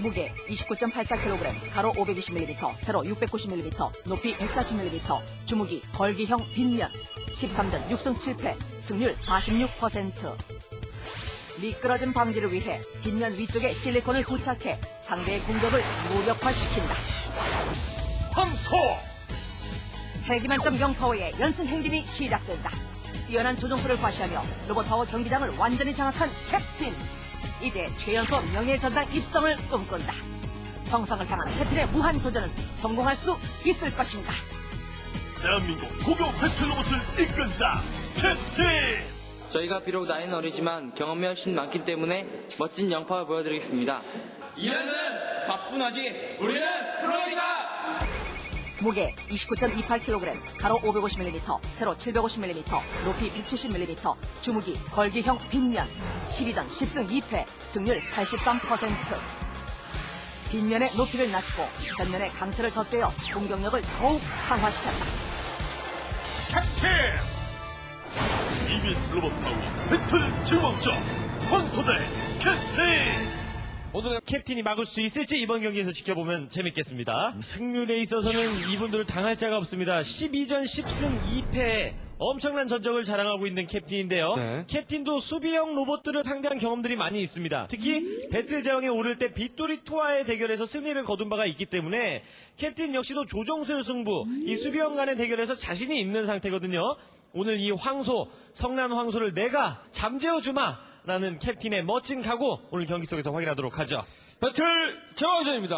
무게 29.84kg, 가로 520mm, 세로 690mm, 높이 140mm, 주무기 걸기형 빗면, 13전 6승 7패, 승률 46%. 미끄러짐 방지를 위해 빗면 위쪽에 실리콘을 부착해 상대의 공격을 무력화시킨다. 황소 헬기만점 영파워의 연승 행진이 시작된다. 뛰어난 조종수를 과시하며 로봇파워 경기장을 완전히 장악한 캡틴. 이제 최연소 명예 전당 입성을 꿈꾼다. 정상을 향한 캡틴의 무한 도전은 성공할 수 있을 것인가? 대한민국 고교 배틀 로봇을 이끈다 캡틴 저희가 비록 나이는 어리지만 경험이 훨씬 많기 때문에 멋진 영파를 보여드리겠습니다. 이현은 바쁜하지 우리는 프로이다! 무게 29.28kg, 가로 550mm, 세로 750mm, 높이 170mm, 주무기 걸기형 빗면, 12전 10승 2패, 승률 83%. 빗면의 높이를 낮추고 전면의 강철을 덧대어 공격력을 더욱 강화시켰다. 캡틴 EBS 로봇 파워 배틀 제왕자 황소대 캡틴 오늘은 캡틴이 막을 수 있을지 이번 경기에서 지켜보면 재밌겠습니다. 승률에 있어서는 이분들을 당할 자가 없습니다. 12전 10승 2패 엄청난 전적을 자랑하고 있는 캡틴인데요. 네. 캡틴도 수비형 로봇들을 상대한 경험들이 많이 있습니다. 특히 배틀 제왕에 오를 때 빗돌이 투와의 대결에서 승리를 거둔 바가 있기 때문에 캡틴 역시도 조정슬 승부, 이 수비형 간의 대결에서 자신이 있는 상태거든요. 오늘 이 황소, 성난 황소를 내가 잠재워 주마! 라는 캡틴의 멋진 각오 오늘 경기 속에서 확인하도록 하죠. 배틀 제왕전입니다.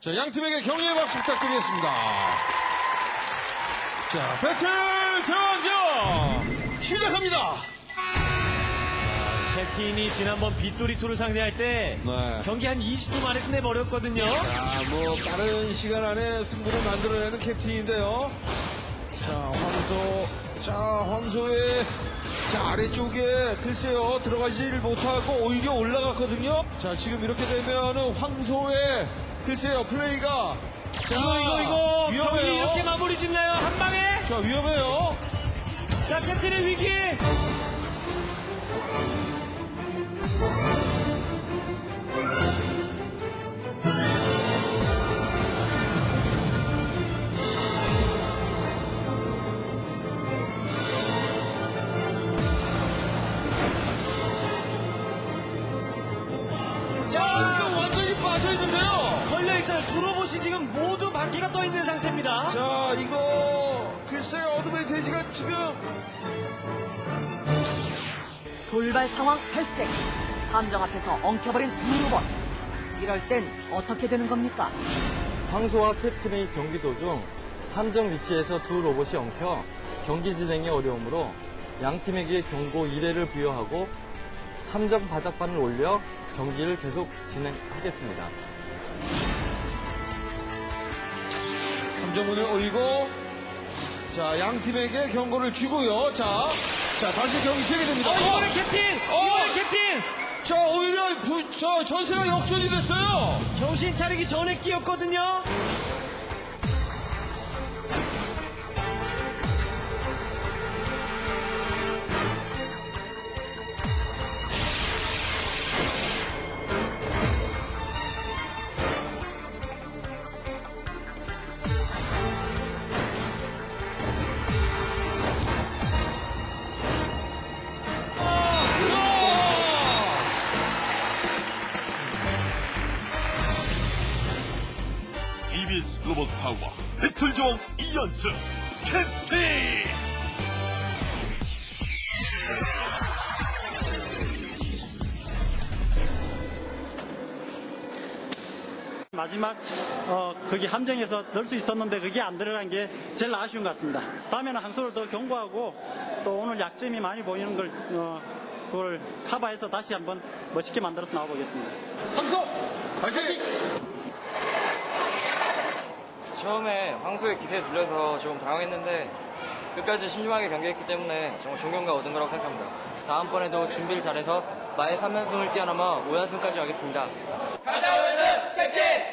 자, 양 팀에게 격려의 박수 부탁드리겠습니다. 자, 배틀 제왕전 시작합니다. 캡틴이 지난번 빗돌이 투를 상대할 때 네. 경기 한 20분 만에 끝내버렸거든요. 자, 뭐 빠른 시간 안에 승부를 만들어내는 캡틴인데요. 자, 황소, 자, 황소의 자, 아래쪽에 글쎄요 들어가지를 못하고 오히려 올라갔거든요. 자, 지금 이렇게 되면은 황소의 글쎄요 플레이가 자, 이거 이거 이거 경기 위험해요. 이렇게 마무리 짓나요? 한 방에? 자, 위험해요. 자 캡틴의 위기. 두 로봇이 지금 모두 바퀴가 떠 있는 상태입니다. 자, 이거 글쎄요 어드밴티지가 지금 돌발 상황 발생. 함정 앞에서 엉켜버린 두 로봇. 이럴 땐 어떻게 되는 겁니까? 황소와 캡틴의 경기 도중 함정 위치에서 두 로봇이 엉켜 경기 진행이 어려우므로 양 팀에게 경고 1회를 부여하고 함정 바닥판을 올려 경기를 계속 진행하겠습니다. 감정문을 올리고 자, 양 팀에게 경고를 주고요. 자, 자, 다시 경기 시작됩니다. 어, 이번에 캡틴! 어! 이번에 캡틴! 자, 오히려 부, 저 전세가 역전이 됐어요. 정신 차리기 전에 끼었거든요. EBS 로봇 파워 배틀 제왕 2연승 캡틴 마지막 어, 거기 함정에서 넣을 수 있었는데 그게 안 들어간 게 제일 아쉬운 것 같습니다. 다음에는 항소를 더 경고하고 또 오늘 약점이 많이 보이는 걸 어, 그걸 커버해서 다시 한번 멋있게 만들어서 나와보겠습니다. 처음에 황소의 기세에 눌려서 조금 당황했는데 끝까지 신중하게 경기했기 때문에 정말 존경과 얻은 거라고 생각합니다. 다음번에도 준비를 잘해서 마의 3연승을 뛰어넘어 5연승까지 하겠습니다. 가자, 캡틴!